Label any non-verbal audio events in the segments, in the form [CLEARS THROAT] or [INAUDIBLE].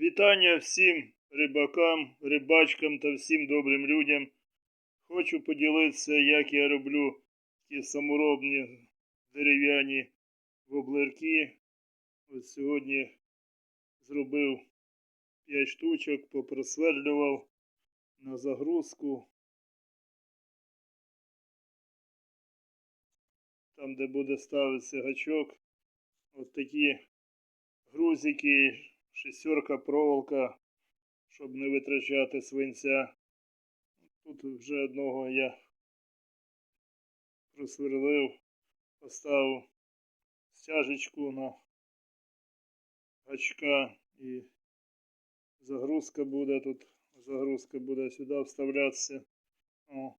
Вітання всім рибакам, рибачкам та всім добрим людям. Хочу поділитися, як я роблю ті саморобні дерев'яні воблерки. От сьогодні зробив 5 штучок, попросвердлював на загрузку. Там, де буде ставитися гачок. От такі грузики, шестерка, проволока, щоб не витрачати свинця. Тут вже одного я просверлив, поставив стяжечку на гачка і загрузка буде тут. Загрузка буде сюди вставлятися. О.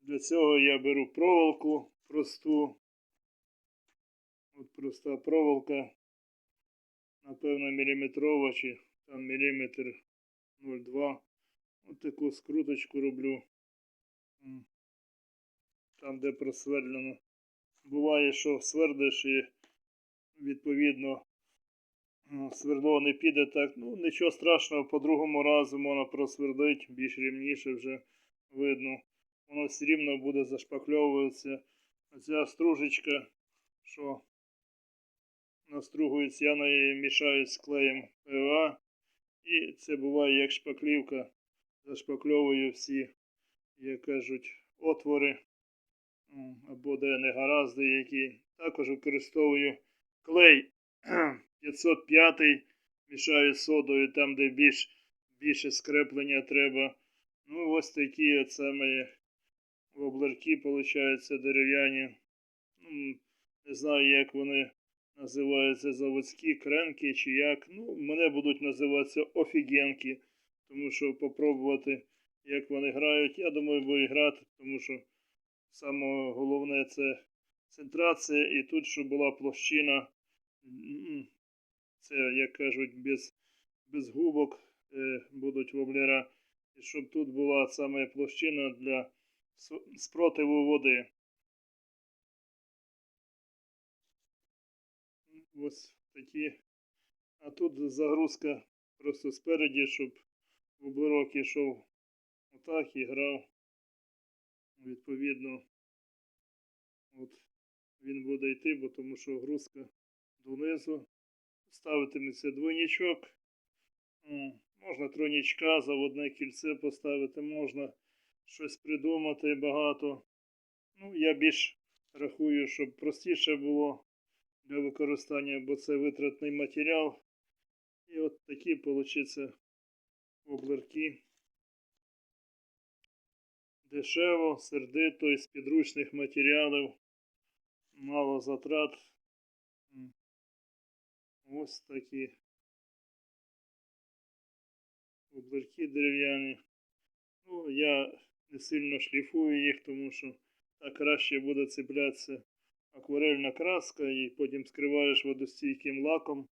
Для цього я беру проволоку просту. От проста проволока напевно, міліметрова чи там міліметр 0,2. Ось таку скруточку роблю. Там, де просвердлено. Буває, що свердиш і відповідно свердло не піде так. Ну, нічого страшного, по другому разу можна просвердити, більш рівніше вже видно. Воно все рівно буде зашпакльовуватися. Оця стружечка, що настругується, я на неї мішаю з клеєм ПВА. І це буває як шпаклівка. Зашпакльовую всі, як кажуть, отвори або де негаразди, які. Також використовую клей [CLEARS THROAT] 505 мішаю содою, там, де більш, більше скреплення треба. Ну, ось такі саме воблерки, виходять, дерев'яні. Не знаю, як вони називаються заводські кренки чи як. Ну, мене будуть називатися офігенки, тому що попробувати, як вони грають. Я думаю, будуть грати, тому що саме головне це центрація і тут, щоб була площина. Це, як кажуть, без, без губок е, будуть воблера. І щоб тут була саме площина для спротиву води. Ось такі. А тут загрузка просто спереді, щоб воблерок ішов отак і грав. Відповідно, от він буде йти, бо тому що грузка донизу. Ставитиметься двойничок. Можна тройничка, заводне кільце поставити, можна щось придумати багато. Ну, я більш рахую, щоб простіше було для використання, бо це витратний матеріал. І от такі получаться воблерки. Дешево, сердито, із підручних матеріалів, мало затрат. Ось такі воблерки дерев'яні. Ну, я не сильно шліфую їх, тому що так краще буде цеплятися акварельна краска і потім скриваєш водостійким лаком.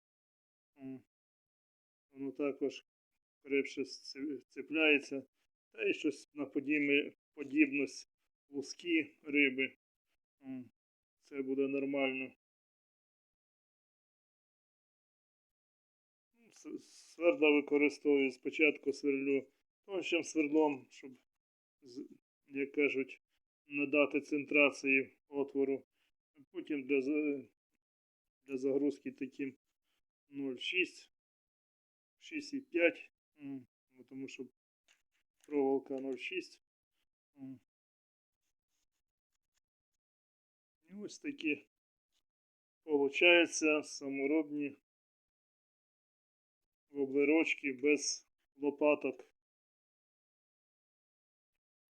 Воно також крепше цепляється. Та й щось на подібність луски риби. Це буде нормально. Ну, Свердла використовую спочатку сверлю тоншим свердлом, щоб, як кажуть, надати центрації отвору. Потім для, для загрузки таким 0,6, 6,5, м, тому що проволока 0,6. І ось такі получаються саморобні воблерочки без лопаток.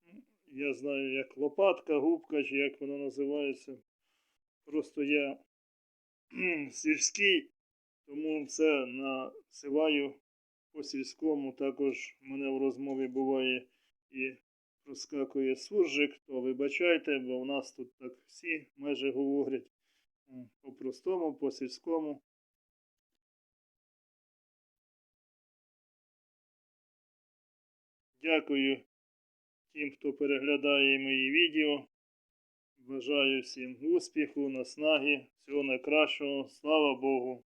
Ну, Я знаю, як лопатка, губка, чи як вона називається. Просто я сільський, тому це насиваю по сільському. Також в мене в розмові буває і проскакує суржик, то вибачайте, бо в нас тут так всі майже говорять по-простому, по сільському. Дякую тим, хто переглядає мої відео. Бажаю всім успіху, наснаги, всього найкращого. Слава Богу!